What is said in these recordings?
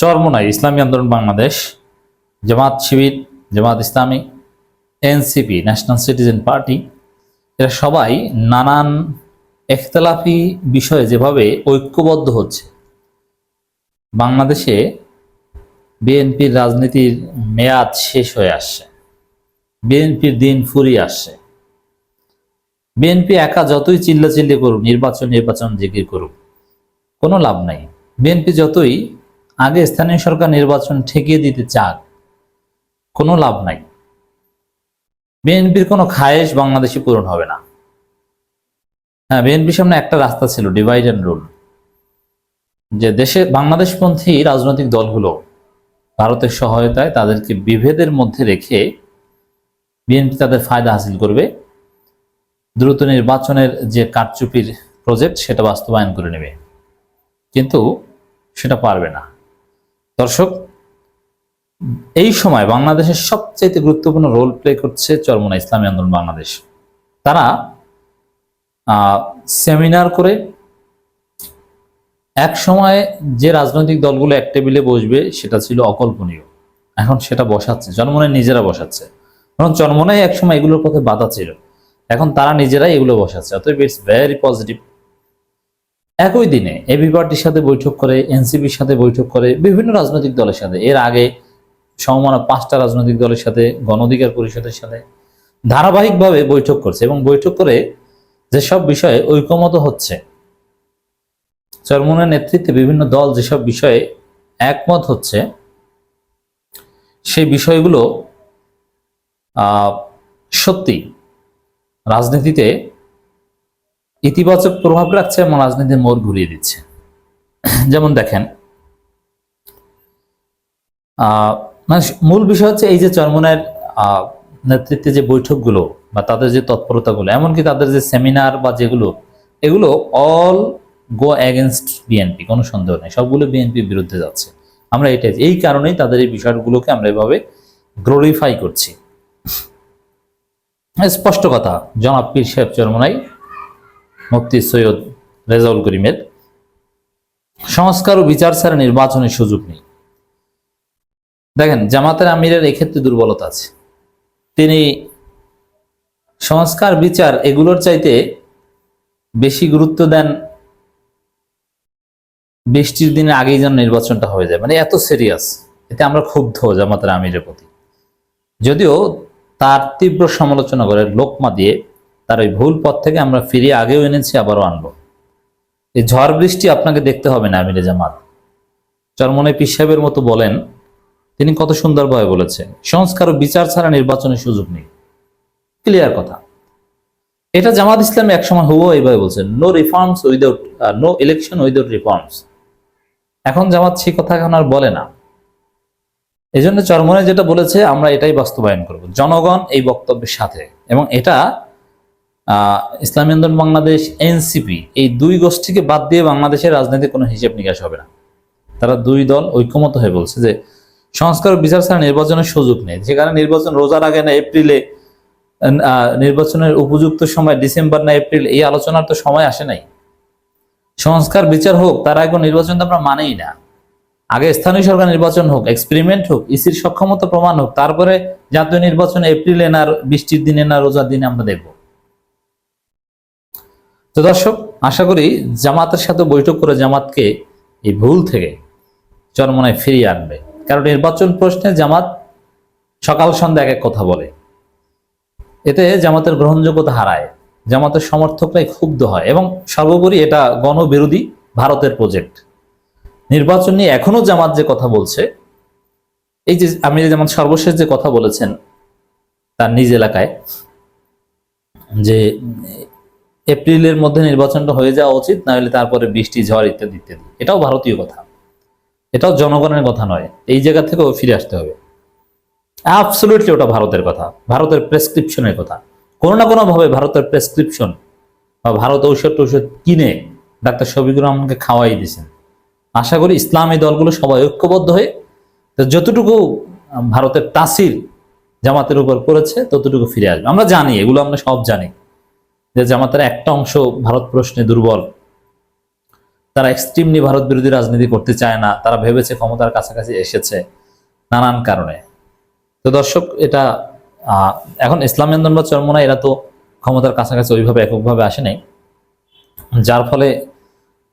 চরমোনাই ইসলামী আন্দোলন Bangladesh, Jamaat Shibir, Jamaat Islami, NCP, national citizen party, এরা সবাই নানান এখতলাফি বিষয়ে যেভাবে ঐক্যবদ্ধ হচ্ছে। বাংলাদেশে বিএনপির রাজনীতির মেয়াদ শেষ হয়ে আসছে। বিএনপির দিন ফুরিয়ে আসছে। বিএনপি একা যতই চিল্লাচিল্লি করুক, নির্বাচন নির্বাচন জিকির করুক, কোনো লাভ নাই। বিএনপি যতই আগে স্থানীয় সরকার নির্বাচন ঠেকিয়ে দিতে চাক, কোনো লাভ নাই। বিএনপির কোনো খায়েশ বাংলাদেশে পূরণ হবে না। হ্যাঁ বিএনপির সামনে একটা রাস্তা ছিল ডিভাইড অ্যান্ড রুল যে দেশে, বাংলাদেশপন্থী রাজনৈতিক দলগুলো ভারতের সহায়তায় তাদেরকে বিভেদের মধ্যে রেখে বিএনপি তাদের ফায়দা হাসিল করবে। দ্রুত নির্বাচনের যে কারচুপির প্রজেক্ট, সেটা বাস্তবায়ন করে নেবে। কিন্তু সেটা পারবে না। দর্শক, এই সময় বাংলাদেশের সবচেয়ে গুরুত্বপূর্ণ রোল প্লে করছে চরমনা ইসলামী আন্দোলন বাংলাদেশ। তারা সেমিনার করে এক সময় যে রাজনৈতিক দলগুলো এক টেবিলে বসবে সেটা ছিল অকল্পনীয়। এখন সেটা বসাচ্ছে জনমনে নিজেরা বসাচ্ছে। কারণ চরমনায় এক সময় এগুলোর পথে বাধা ছিল। এখন তারা নিজেরাই এগুলো বসাচ্ছে, অতএব ইটস ভেরি পজিটিভ একই দিনে এবি পার্টির সাথে বৈঠক করে এনসিপির সাথে বৈঠক করে, বিভিন্ন রাজনৈতিক দলের সাথে। এর আগে সমমান পাঁচটা রাজনৈতিক দলের সাথে গণ অধিকার পরিষদের সাথে ধারাবাহিকভাবে বৈঠক করছে এবং বৈঠক করে যেসব বিষয়ে ঐকমত হচ্ছে, চরমনের নেতৃত্বে বিভিন্ন দল যেসব বিষয়ে একমত হচ্ছে, সেই বিষয়গুলো সত্যি রাজনীতিতে ইতিবাচক প্রভাব রাখছে এবং রাজনীতির মোড় ঘুরিয়ে দিচ্ছে। যেমন দেখেন মানে মূল বিষয় হচ্ছে এই যে চরমনের নেতৃত্বে যে বৈঠকগুলো বা তাদের যে তৎপরতাগুলো, এমনকি তাদের যে সেমিনার বা যেগুলো, এগুলো অল গো অ্যাগেনস্ট বিএনপি, কোনো সন্দেহ নেই, সবগুলো বিএনপির বিরুদ্ধে যাচ্ছে। আমরা এটাই, এই কারণেই তাদের এই বিষয়গুলোকে আমরা এভাবে গ্লোরিফাই করছি। স্পষ্ট কথা, জনাব পীর সাহেব চরমনাই মুফতি সৈয়দ রেজাউল করিমের। সংস্কার ও বিচার ছাড়া নির্বাচনের সুযোগ নেই। দেখেন, জামাতের আমিরের এক্ষেত্রে দুর্বলতা আছে। তিনি সংস্কার, বিচার এগুলোর চাইতে বেশি গুরুত্ব দেন বৃষ্টির দিনের আগেই যেন নির্বাচনটা হয়ে যায়। মানে এত সিরিয়াস এতে আমরা ক্ষুব্ধ জামাতের আমিরের প্রতি। যদিও তার তীব্র সমালোচনা করে লোকমা দিয়ে তার ওই ভুল পথ থেকে আমরা ফিরিয়ে আগেও এনেছি, আবারও আনব। এই ঝড় বৃষ্টি আপনাকে দেখতে হবে না, আমিরে জামাত। চরমনে পীর সাহেবের মতো বলেন, তিনি কত সুন্দরভাবে বলেছেন, সংস্কার ও বিচার ছাড়া নির্বাচনের সুযোগ নেই। ক্লিয়ার কথা। এটা জামাত ইসলাম একসময় হুবো এইভাবে বলছেন no reforms without no election without reforms এখন জামাত সেই কথা এখন আর বলে না। এই জন্য চরমনে যেটা বলেছে, আমরা এটাই বাস্তবায়ন করব। জনগণ এই বক্তব্যের সাথে, এবং এটা ইসলামী আন্দোলন, বাংলাদেশ, এনসিপি, এই দুই গোষ্ঠীকে বাদ দিয়ে বাংলাদেশের রাজনীতি কোনো হিসেব নিকাশ হবে না। তারা দুই দল ঐক্যমত হয়ে বলছে যে, সংস্কার বিচার ছাড়া নির্বাচনের সুযোগ নেই। যেখানে নির্বাচন রোজার আগে না এপ্রিলে নির্বাচনের উপযুক্ত সময় ডিসেম্বর না এপ্রিল, এই আলোচনার তো সময় আসে নাই। সংস্কার, বিচার হোক, তার আগে নির্বাচন তো আমরা মানেই না। আগে স্থানীয় সরকার নির্বাচন হোক এক্সপেরিমেন্ট হোক, ইসির সক্ষমতা, প্রমাণ হোক, তারপরে জাতীয় নির্বাচন এপ্রিলে না বৃষ্টির দিনে না রোজার দিনে আমরা দেখব। তো দর্শক, আশা করি জামাতের সাথে বৈঠক করে জামাতকে এই ভুল থেকে চরমনায় ফিরিয়ে আনবে। কারণ নির্বাচন প্রশ্নে জামাত সকাল সন্ধ্যা এক এক কথা বলে। এতে জামাতের গ্রহণযোগ্যতা হারায়। জামাতের সমর্থকরাই ক্ষুব্ধ হয় এবং সর্বোপরি এটা গণবিরোধী ভারতের প্রজেক্ট নির্বাচন নিয়ে এখনও জামাত যে কথা বলছে, এই যে আমি যেমন সর্বশেষ যে কথা বলেছেন তার নিজ এলাকায়, যে এপ্রিলের মধ্যে নির্বাচনটা হয়ে যাওয়া উচিত, না হলে তারপরে বৃষ্টি, ঝড় ইত্যাদি ইত্যাদি। এটাও ভারতীয় কথা। এটাও জনগণের কথা নয়, এই জায়গা থেকেও ফিরে আসতে হবে। অ্যাবসলিউটলি ওটা ভারতের কথা, ভারতের প্রেসক্রিপশনের কথা। কোনো না কোনো ভাবে ভারতের প্রেসক্রিপশন বা ভারত ঔষধ টৌষধ কিনে ডাক্তার শফিকুর রহমানকে খাওয়াই দিয়েছেন। আশা করি ইসলামী দলগুলো সবাই ঐক্যবদ্ধ হয়ে তো যতটুকু ভারতের তাসির জামাতের উপর করেছে ততটুকু ফিরে আসবে। আমরা জানি, এগুলো আমরা সব জানি। যে জামাতের একটা অংশ ভারত প্রশ্নে দুর্বল, তারা এক্সট্রিমলি ভারত বিরোধী রাজনীতি করতে চায় না, তারা ভেবেছে ক্ষমতার কাছাকাছি এসেছে নানান কারণে। তো দর্শক, এটা এখন ইসলামী আন্দোলন বা চরমনা এরা তো ক্ষমতার কাছাকাছি ওইভাবে এককভাবে আসে নাই, যার ফলে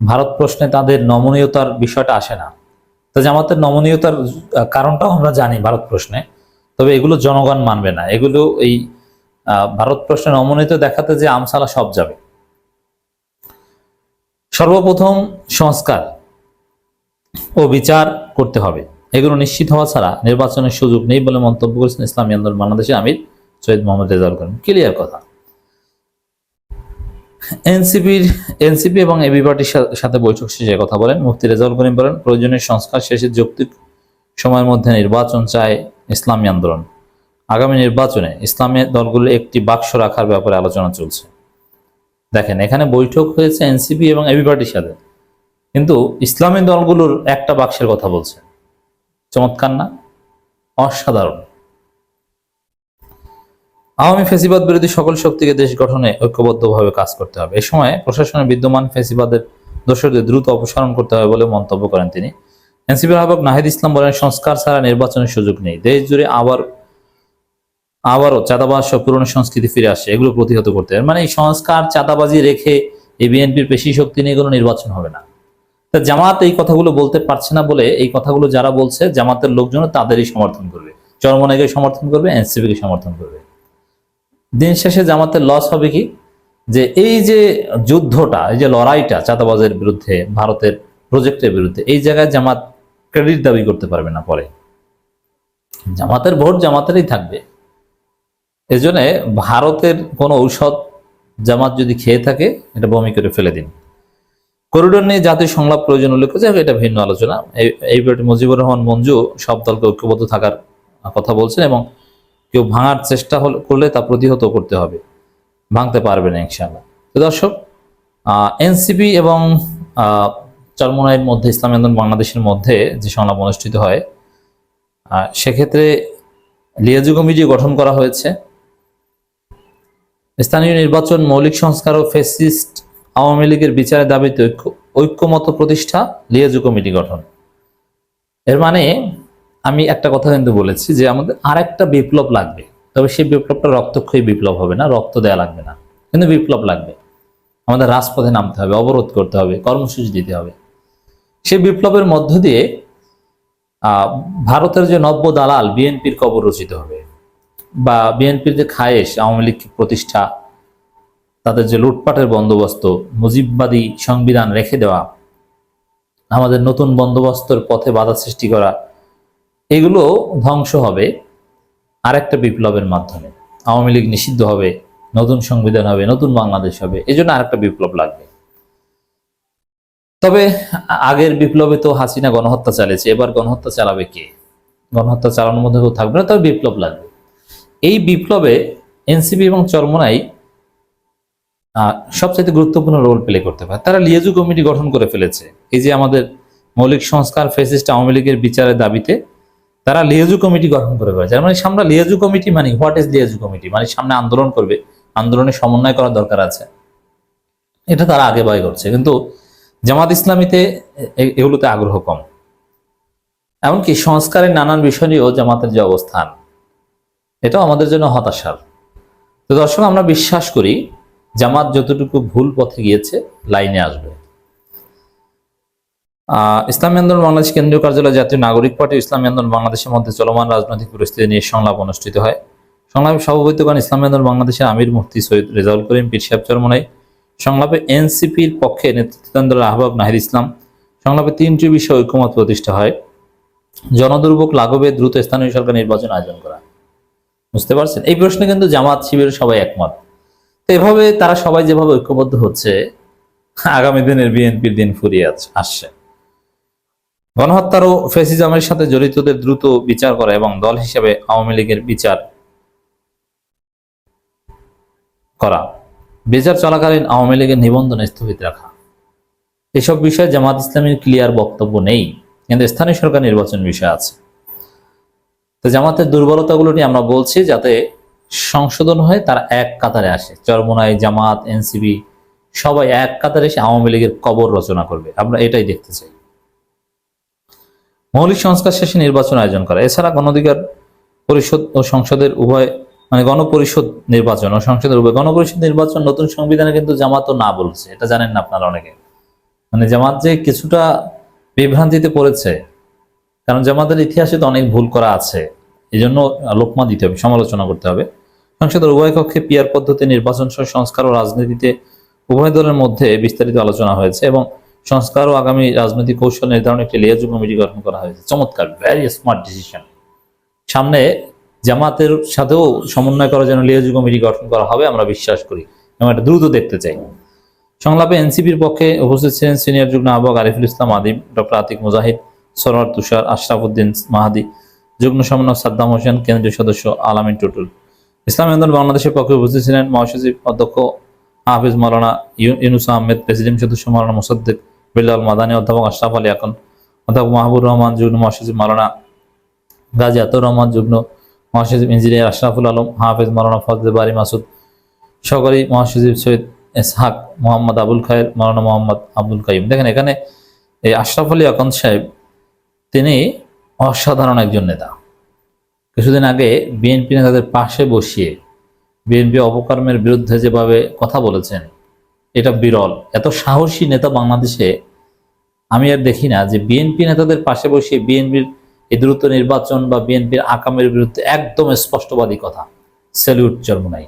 ভারত প্রশ্নে তাদের নমনীয়তার বিষয়টা আসে না। তো জামাতের নমনীয়তার কারণটাও আমরা জানি ভারত প্রশ্নে, তবে এগুলো জনগণ মানবে না। এগুলো এই ভারত প্রশ্নে নমনীয়তা দেখাতে যে আমসালা সব যাবে। সর্বপ্রথম সংস্কার ও বিচার করতে হবে। এগুলো নিশ্চিত হওয়া ছাড়া নির্বাচনের সুযোগ নেই বলে মন্তব্য করেছেন ইসলামী আন্দোলন বাংলাদেশের আমির সৈয়দ মোহাম্মদ রেজাউল করিম। ক্লিয়ার কথা। এনসিপির, এনসিপি এবং এবি পার্টির সাথে বৈঠক শেষে কথা বলেন। মুফতি রেজাউল করিম বলেন, প্রয়োজনীয় সংস্কার শেষে যৌক্তিক সময়ের মধ্যে নির্বাচন চায় ইসলামী আন্দোলন। আগামী নির্বাচনে ইসলামী দলগুলো একটি বাক্স রাখার ব্যাপারে আলোচনা চলছে। দেখেন, এখানে বৈঠক হয়েছে এনসিপি এবং এবি পার্টির সাথে। কিন্তু ইসলামী দলগুলোর একটা বাক্সের কথা বলছে। চমৎকার না? অসাধারণ। আওয়ামী ফেসিবাদ বিরোধী সকল শক্তিকে দেশ গঠনে ঐক্যবদ্ধভাবে কাজ করতে হবে। এ সময় প্রশাসনের বিদ্যমান ফেসিবাদের দোষরদের দ্রুত অপসারণ করতে হবে বলে মন্তব্য করেন তিনি। এনসিপির আহ্বায়ক নাহিদ ইসলাম বলেন, সংস্কার ছাড়া নির্বাচনের সুযোগ নেই। দেশ জুড়ে আবার আবারও চাঁদাবাজ সব পুরনো সংস্কৃতি ফিরে আসে, এগুলো প্রতিহত করতে হবে মানে এই সংস্কার চাঁদাবাজি রেখে এই বিএনপির পেশি শক্তি নিয়ে কোনো নির্বাচন হবে না। তা জামাত এই কথাগুলো বলতে পারছে না বলে এই কথাগুলো যারা বলছে, জামাতের লোকজন তাদেরই সমর্থন করবে। চরমনাইকে সমর্থন করবে এনসিপিকে সমর্থন করবে। দিন শেষে জামাতের লস হবে কি? যে এই যে যুদ্ধটা, এই যে লড়াইটা চাঁদাবাজের বিরুদ্ধে, ভারতের প্রজেক্টের বিরুদ্ধে, এই জায়গায় জামাত ক্রেডিট দাবি করতে পারবে না পরে। জামাতের ভোট জামাতেরই থাকবে। এজন্য ভারতের কোনো ঔষধ জামাত যদি খেয়ে থাকে, এটা বমি করে ফেলে দিন। করিডোর নিয়ে জাতীয় সংলাপ প্রয়োজন উল্লেখ করেছে, এটা ভিন্ন আলোচনা। এই- ব্যাপারে মুজিবুর রহমান মঞ্জু সব দলকে ঐক্যবদ্ধ থাকার কথা বলছেন এবং কেউ ভাঙার চেষ্টা করলে তা প্রতিহত করতে হবে। ভাঙতে পারবে না ইনশাআল্লাহ। তো দর্শক এনসিপি এবং চরমোনাইয়ের মধ্যে, ইসলামী আন্দোলন বাংলাদেশের মধ্যে যে সংলাপ অনুষ্ঠিত হয় সেক্ষেত্রে লিয়াজু কমিটি গঠন করা হয়েছে। স্থানীয় নির্বাচন, মৌলিক সংস্কার ও ফেসিস্ট আওয়ামী লীগের বিচারের দাবিতে ঐক্য, ঐক্যমত প্রতিষ্ঠা, লিয়াজু কমিটি গঠন। এর মানে আমি একটা কথা কিন্তু বলেছি যে আমাদের আরেকটা বিপ্লব লাগবে। তবে সেই বিপ্লবটা রক্তক্ষয়ী বিপ্লব হবে না, রক্ত দেয়া লাগবে না। কিন্তু বিপ্লব লাগবে। আমাদের রাজপথে নামতে হবে, অবরোধ করতে হবে, কর্মসূচি দিতে হবে। সেই বিপ্লবের মধ্য দিয়ে ভারতের যে নব্য দালাল, বিএনপির কবর রচিত হবে। বা বিএনপির যে খায়েশ, আওয়ামী লীগ প্রতিষ্ঠা, তাদের যে লুটপাটের বন্দোবস্ত, মুজিববাদী সংবিধান রেখে দেওয়া, আমাদের নতুন বন্দোবস্তর পথে বাধা সৃষ্টি করা, এগুলো ধ্বংস হবে আরেকটা বিপ্লবের মাধ্যমে। আওয়ামী লীগ নিষিদ্ধ হবে, নতুন সংবিধান হবে, নতুন বাংলাদেশ হবে এই জন্য আরেকটা বিপ্লব লাগবে। তবে আগের বিপ্লবে তো হাসিনা গণহত্যা চালিয়েছে, এবার গণহত্যা চালাবে কে? গণহত্যা চালানোর মধ্যে কেউ থাকবে না, তবে বিপ্লব লাগবে। এই বিপ্লবে এনসিপি এবং চরমনাই সবচাইতে গুরুত্বপূর্ণ রোল প্লে করতে পারে। তারা লিয়াজু কমিটি গঠন করে ফেলেছে। এই যে আমাদের মৌলিক সংস্কার ফেসিস্ট আওয়ামী লীগের বিচারের দাবিতে তারা লিয়াজু কমিটি গঠন করে ফেলেছে। মানে সামনে লিয়াজু কমিটি মানে হোয়াট ইজ লিয়াজু কমিটি মানে সামনে আন্দোলন করবে। আন্দোলনে সমন্বয় করার দরকার আছে। এটা তারা আগে বাই করছে। কিন্তু জামাত ইসলামীতে এগুলোতে আগ্রহ কম। এমনকি সংস্কারের নানান বিষয় নিয়েও জামাতের যে অবস্থান এটাও আমাদের জন্য হতাশার। তো দর্শক, আমরা বিশ্বাস করি জামাত যতটুকু ভুল পথে গিয়েছে, লাইনে আসবে। ইসলামী আন্দোলন বাংলাদেশ কেন্দ্রীয় কার্যালয় জাতীয় নাগরিক পার্টি ইসলামী আন্দোলন বাংলাদেশের মধ্যে চলমান রাজনৈতিক পরিস্থিতি নিয়ে সংলাপ অনুষ্ঠিত হয়। সংলাপে সভাপতিত্ব করেন ইসলামী আন্দোলন বাংলাদেশের আমির মুফতি সৈয়দ রেজাউল করিম, পীর সাহেব চরমনাই, সংলাপে এনসিপির পক্ষে নেতৃত্ব দেন দলের আহ্বায়ক নাহিদ ইসলাম, সংলাপে তিনটি বিষয়ে ঐক্যমত প্রতিষ্ঠা হয়। জনদুর্ভোগ লাঘবে দ্রুত স্থানীয় সরকার নির্বাচন আয়োজন করা। বুঝতে পারছেন? এই প্রশ্নে কিন্তু জামাত শিবিরের সবাই একমত। তো এভাবে তারা সবাই যেভাবে ঐক্যবদ্ধ হচ্ছে, আগামী দিনের বিএনপির দিন ফুরিয়ে আছ- আসছে। গণহত্যার ও ফেসিজমের সাথে জড়িতদের দ্রুত বিচার করা এবং দল হিসেবে আওয়ামী লীগের বিচার করা, বিচার চলাকালীন আওয়ামী লীগের নিবন্ধন স্থগিত রাখা। এসব বিষয়ে জামাত ইসলামীর ক্লিয়ার বক্তব্য নেই, কিন্তু স্থানীয় সরকার নির্বাচন বিষয় আছে। তো জামাতের দুর্বলতাগুলো নিয়ে আমরা বলছি যাতে সংশোধন হয়ে, তারা এক কাতারে আসে। চরমোনাই জামাত এনসিবি সবাই এক কাতারে এসে আওয়ামী লীগের কবর রচনা করবে। আমরা এটাই দেখতে চাই। মৌলিক সংস্কার শেষে নির্বাচন আয়োজন করা। এছাড়া গণঅধিকার পরিষদ ও সংসদের উভয় মানে গণপরিষদ নির্বাচন ও সংসদের উভয় গণপরিষদ নির্বাচন নতুন সংবিধানে কিন্তু জামাতও না বলছে। এটা জানেন না আপনারা অনেকে। মানে জামাত যে কিছুটা বিভ্রান্তিতে পড়েছে কারণ জামাতের ইতিহাসে তো অনেক ভুল করা আছে। এই জন্য লোকমা দিতে হবে, সমালোচনা করতে হবে। সংসদের উভয় কক্ষে পিয়ার পদ্ধতি নির্বাচন সহ সংস্কার ও রাজনীতিতে উভয় দলের মধ্যে বিস্তারিত আলোচনা হয়েছে এবং সংস্কার ও আগামী রাজনৈতিক কৌশল নির্ধারণ একটি লিয়াজু কমিটি গঠন করা হয়েছে। চমৎকার ভ্যারি স্মার্ট ডিসিশন সামনে জামাতের সাথেও সমন্বয় করার জন্য লিয়াজু কমিটি গঠন করা হবে, আমরা বিশ্বাস করি এবং এটা দ্রুত দেখতে চাই। সংলাপে এনসিপির পক্ষে উপস্থিত ছিলেন সিনিয়র যুগ্ম আহ্বায়ক আরিফুল ইসলাম আদিম, ডক্টর আতিক মুজাহিদ সরোয়ার তুষার, আশরাফুদ্দিন মাহাদি, যুগ্ম সমন্বয় সাদ্দাম হোসেন, কেন্দ্রীয় সদস্য আলামিন টুটুল। ইসলামী আন্দোলন বাংলাদেশের পক্ষে উপস্থিত ছিলেন মহাসচিব অধ্যক্ষ হাফিজ মাওলানা ইউ- ইউনুস আহমেদ প্রেসিডেন্ট সদস্য মাওলানা মোসাদ্দেক বিল্লাল মাদানী, অধ্যাপক আশরাফ আলী আকন, অধ্যাপক মাহবুর রহমান, যুগ্ম মহাসচিব মাওলানা গাজী আতর রহমান, যুগ্ম মহাসচিব ইঞ্জিনিয়ার আশরাফুল আলম, হাফিজ মাওলানা ফজলে বারি মাসুদ, সহকারী মহাসচিব সৈয়দ এসহাক মোহাম্মদ আবুল খায়ের, মাওলানা মোহাম্মদ আব্দুল কাইম দেখেন এখানে এই আশরাফ আলী আকন সাহেব তিনি অসাধারণ একজন নেতা। কিছুদিন আগে বিএনপি নেতাদের পাশে বসিয়ে বিএনপি অপকর্মের বিরুদ্ধে যেভাবে কথা বলেছেন, এটা বিরল। এত সাহসী নেতা বাংলাদেশে আমি আর দেখি না যে বিএনপি নেতাদের পাশে বসিয়ে বিএনপির এই দ্রুত নির্বাচন বা বিএনপির আকামের বিরুদ্ধে একদম স্পষ্টবাদী কথা। স্যালিউট চর্মনাই